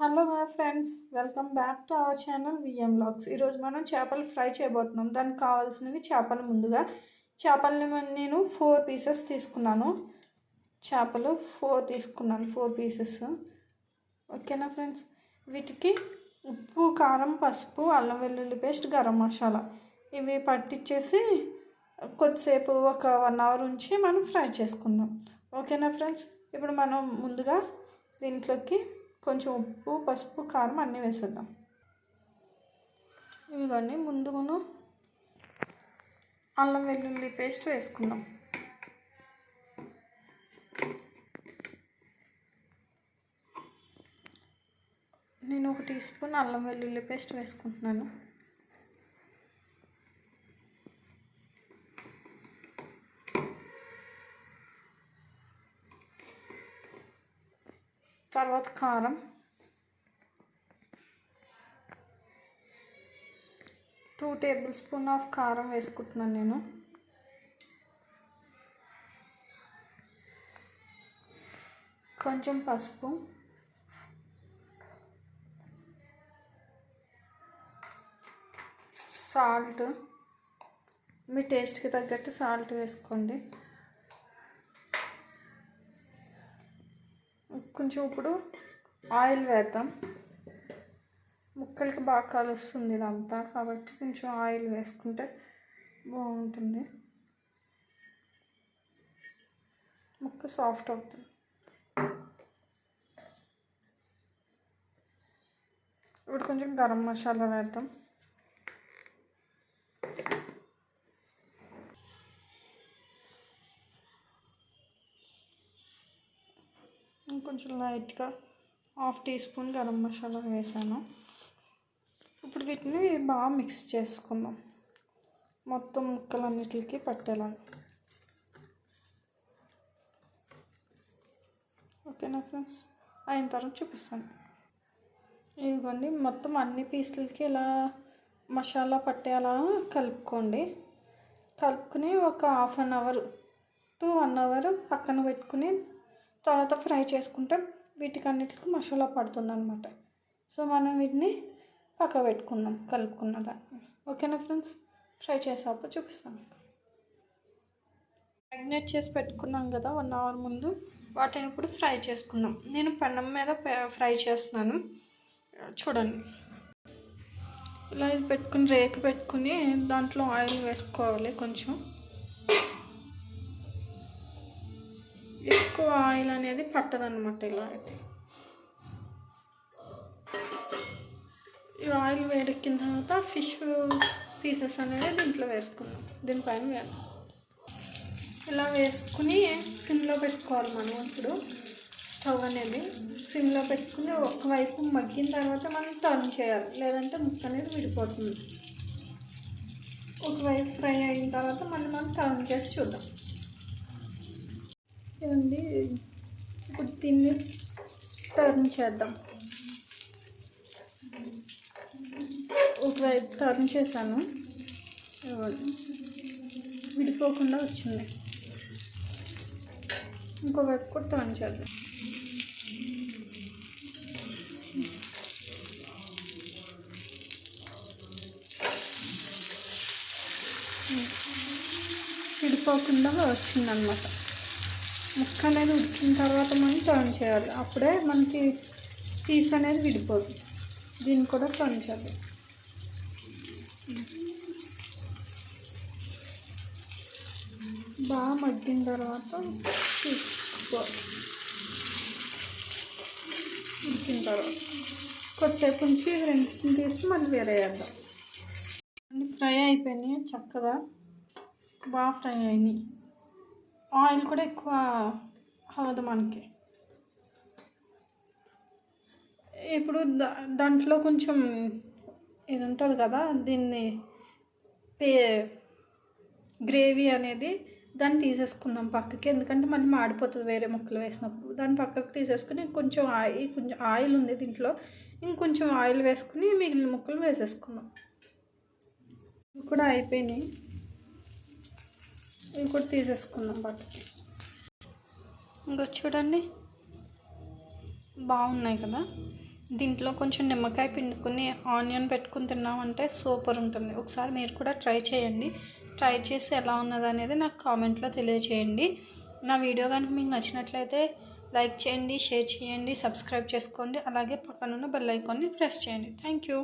Hello my friends welcome back to our channel V M logs ఈరోజు మనం చేపలు fry చేయబోతున్నాం. దానికి కావాల్సినవి చేపలు ముందుగా. చేపలని నేను ఫోర్ పీసెస్ తీసుకున్నాను. చేపలు ఫోర్ తీసుకున్నాను ఫోర్ పీసెస్ ఓకేనా ఫ్రెండ్స్ వీటికి ఉప్పు కారం పసుపు అల్లం వెల్లుల్లి పేస్ట్ గరం మసాలా. ఇవి పట్టించేసి కొద్దిసేపు ఒక వన్ అవర్ ఉంచి మనం ఫ్రై చేసుకుందాం. ఓకేనా ఫ్రెండ్స్ ఇప్పుడు మనం ముందుగా దీంట్లోకి కొంచెం ఉప్పు పసుపు కారం అన్నీ వేసేద్దాం. ఇవన్నీ ముందుగాను అల్లం వెల్లుల్లి పేస్ట్ వేసుకుందాం. నేను ఒక టీ స్పూన్ అల్లం వెల్లుల్లి పేస్ట్ వేసుకుంటున్నాను. తర్వాత కారం టూ టేబుల్ స్పూన్ ఆఫ్ కారం వేసుకుంటున్నాను నేను. కొంచెం పసుపు. సాల్ట్. మీ టేస్ట్కి తగ్గట్టు సాల్ట్ వేసుకోండి. కొంచెం ఇప్పుడు ఆయిల్ వేద్దాం. ముక్కలకి బాగా కలుస్తుంది ఇదంతా కాబట్టి కొంచెం ఆయిల్ వేసుకుంటే బాగుంటుంది. ముక్క సాఫ్ట్ అవుతుంది. ఇప్పుడు కొంచెం గరం మసాలా వేద్దాం. కొంచెం లైట్గా half teaspoon garam masala వేసాను. ఇప్పుడు వీటిని బాగా మిక్స్ చేసుకుందాం. మొత్తం ముక్కలన్నిటికి పట్టేలాగా. ఓకేనా ఫ్రెండ్స్? అయిన తర్వాత చూపిస్తాను. ఇదిగోండి మొత్తం అన్ని పీసులకి ఇలా మసాలా పట్టేలా కలుపుకోండి. కలుపుకుని ఒక half an hour to one hour పక్కన పెట్టుకుని తర్వాత ఫ్రై చేసుకుంటే వీటికి అన్నిటికి మసాలా పడుతుంది అనమాట సో మనం వీటిని పక్క పెట్టుకుందాం కలుపుకున్న దాన్ని. ఓకేనా ఫ్రెండ్స్? ఫ్రై చేసాక చూపిస్తాను మ్యాగ్నేట్ చేసి పెట్టుకున్నాం కదా వన్ అవర్ ముందు. వాటిని ఇప్పుడు ఫ్రై చేసుకుందాం. నేను పెనం మీద ఫ్రై చేస్తున్నాను. చూడండి. ఇలా ఇది పెట్టుకుని రేకు పెట్టుకుని దాంట్లో ఆయిల్ వేసుకోవాలి కొంచెం. ఆయిల్ అనేది పట్టదనమాట ఇలా అయితే. ఈ ఆయిల్ వేడెక్కిన తర్వాత ఫిష్ పీసెస్ అనేది దీంట్లో వేసుకున్నాం దీనిపైన వేద్దాం ఇలా వేసుకుని సిమ్లో పెట్టుకోవాలి మనం ఇప్పుడు. స్టవ్ అనేది సిమ్లో పెట్టుకుని ఒకవైపు మగ్గిన తర్వాత మనం టర్న్ చేయాలి. లేదంటే ముక్క అనేది విడిపోతుంది. ఒకవైపు ఫ్రై అయిన తర్వాత మళ్ళీ మనం టర్న్ చేసి చూద్దాం. ఇదండి ఇప్పుడు దీన్ని టర్న్ చేద్దాం. ఒకవైపు టర్న్ చేశాను. విడిపోకుండా వచ్చింది. ఇంకోవైపు కూడా టర్న్ చేద్దాం. విడిపోకుండా వచ్చిందనమాట ముక్క అనేది ఉడికిన తర్వాత మనం టర్న్ చేయాలి. అప్పుడే మనకి పీస్ అనేది విడిపోదు. దీన్ని కూడా టర్న్ చేయాలి. బాగా మగ్గిన తర్వాత తీసుకోవాలి. ఉడికిన తర్వాత. కొద్దిసేపు ఉంచి రెండింటిని తీసి మళ్ళీ వేరే వేద్దాం. ఫ్రై అయిపోయినాయి. చక్కగా బాగా ఫ్రై అయినాయి. ఆయిల్ కూడా ఎక్కువ అవ్వదు మనకి. ఇప్పుడు దా దాంట్లో కొంచెం ఇది ఉంటుంది కదా దీన్ని పే గ్రేవీ అనేది దాన్ని తీసేసుకుందాం పక్కకి. ఎందుకంటే మళ్ళీ మాడిపోతుంది వేరే ముక్కలు వేసినప్పుడు. దాన్ని పక్కకు తీసేసుకుని కొంచెం ఆయిల్ కొంచెం ఆయిల్ ఉంది దీంట్లో. ఇంకొంచెం ఆయిల్ వేసుకుని మిగిలిన ముక్కలు వేసేసుకుందాం. ఇవి కూడా అయిపోయినాయి. ఇంకోటి కూడా తీసేసుకుందాం బట్టలు ఇంకా చూడండి. బాగున్నాయి కదా. దీంట్లో కొంచెం నిమ్మకాయ పిండుకొని ఆనియన్ పెట్టుకుని తిన్నామంటే సూపర్ ఉంటుంది. ఒకసారి మీరు కూడా ట్రై చేయండి. ట్రై చేసి ఎలా ఉన్నది అనేది నాకు కామెంట్లో తెలియచేయండి. నా వీడియో కనుక మీకు నచ్చినట్లయితే లైక్ చేయండి షేర్ చేయండి సబ్స్క్రైబ్ చేసుకోండి. అలాగే పక్కనున్న బెల్ ఐకాన్ని ప్రెస్ చేయండి. Thank you.